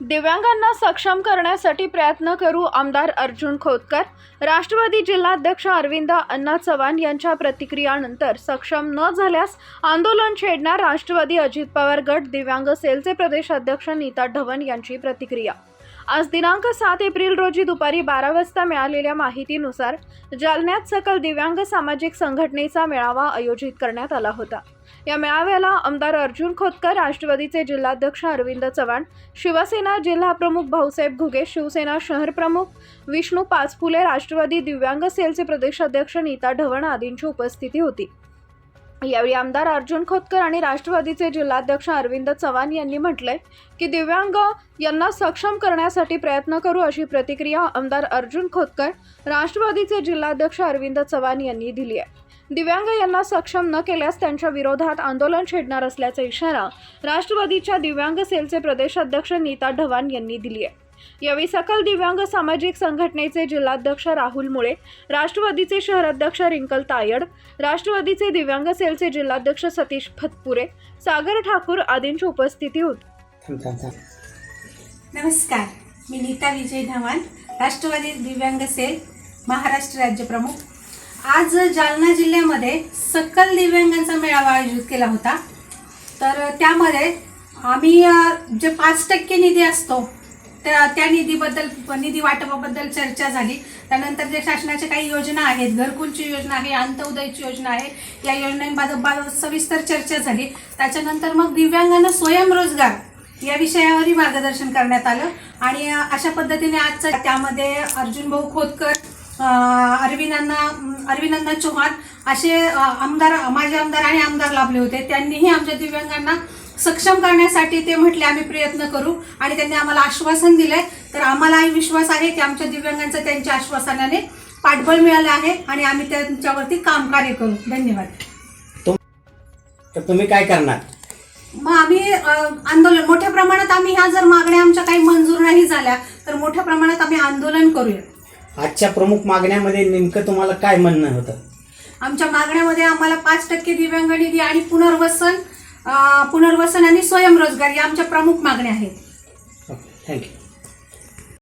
दिव्यांगांना सक्षम करण्यासाठी प्रयत्न करू आमदार अर्जुन खोतकर. राष्ट्रवादी जिल्हाध्यक्ष अरविंद अण्णा चव्हाण यांच्या प्रतिक्रियानंतर सक्षम न झाल्यास आंदोलन छेडणार राष्ट्रवादी अजित पवार गट दिव्यांग सेलचे प्रदेशाध्यक्ष नीता ढवण यांची प्रतिक्रिया. आज दिनांक सात एप्रिल रोजी दुपारी बारा वाजता मिळालेल्या माहितीनुसार जालन्यात सकल दिव्यांग सामाजिक संघटनेचा मेळावा आयोजित करण्यात आला होता. या मेळाव्याला आमदार अर्जुन खोतकर राष्ट्रवादीचे जिल्हाध्यक्ष अरविंद चव्हाण शिवसेना जिल्हाप्रमुख भाऊसाहेब घुगे शिवसेना शहर प्रमुख विष्णू पाचफुले राष्ट्रवादी दिव्यांग सेलचे प्रदेशाध्यक्ष नीता ढवण आदींची उपस्थिती होती. यावेळी आमदार अर्जुन खोतकर आणि राष्ट्रवादीचे जिल्हाध्यक्ष अरविंद चव्हाण यांनी म्हटलंय की दिव्यांग यांना सक्षम करण्यासाठी प्रयत्न करू अशी प्रतिक्रिया आमदार अर्जुन खोतकर राष्ट्रवादीचे जिल्हाध्यक्ष अरविंद चव्हाण यांनी दिली आहे. दिव्यांग यांना सक्षम न केल्यास त्यांच्या विरोधात आंदोलन छेडणार असल्याचा इशारा राष्ट्रवादीच्या दिव्यांग सेलचे प्रदेशाध्यक्ष नीता ढवाण यांनी दिली आहे. यावेळी सकल दिव्यांग सामाजिक संघटनेचे जिल्हाध्यक्ष राहुल मुळे राष्ट्रवादीचे शहराध्यक्ष रिंकल तायड राष्ट्रवादीचे दिव्यांग सेलचे जिल्हाध्यक्ष सतीश फतपुरे सागर ठाकूर आदींची उपस्थिती होती. नमस्कार मी नीता विजय धवान राष्ट्रवादी दिव्यांग सेल महाराष्ट्र राज्य प्रमुख. आज जालना जिल्ह्यामध्ये सकल दिव्यांगांचा मेळावा आयोजित केला होता. तर त्यामध्ये आम्ही जे पाच टक्के निधी असतो त्या त्या निधीबद्दल निधी वाटपाबद्दल चर्चा झाली. त्यानंतर जे शासनाच्या काही योजना आहेत घरकुलची योजना आहे अंत्योदयची योजना आहे या योजनांबाबत सविस्तर चर्चा झाली. त्याच्यानंतर मग दिव्यांगांना स्वयंरोजगार या विषयावरही मार्गदर्शन करण्यात आलं. आणि अशा पद्धतीने आजचं त्यामध्ये अर्जुन भाऊ खोतकर अरविंदांना अरविंदांना चौहान असे आमदार माजी आमदार आणि आमदार लाभले होते. त्यांनीही आमच्या दिव्यांगांना सक्षम करण्यासाठी ते म्हटले आम्ही प्रयत्न करू. आणि त्यांनी आम्हाला आश्वासन दिलंय. तर आम्हालाही विश्वास आहे की आमच्या दिव्यांगांचं त्यांच्या आश्वासनाने पाठबळ मिळालं आहे आणि आम्ही त्यांच्यावरती काम कार्य करू. धन्यवाद. तर तुम्ही काय करणार? मग आम्ही आंदोलन मोठ्या प्रमाणात आम्ही ह्या जर मागण्या आमच्या काही मंजूर नाही झाल्या तर मोठ्या प्रमाणात आम्ही आंदोलन करूया. आजच्या प्रमुख मागण्यामध्ये नेमकं तुम्हाला काय म्हणणं होतं? आमच्या मागण्यामध्ये आम्हाला पाच टक्के दिव्यांग निधी आणि पुनर्वसन पुनर्वसन आणि स्वयंरोजगार या आमच्या प्रमुख मागण्या आहेत. थँक्यू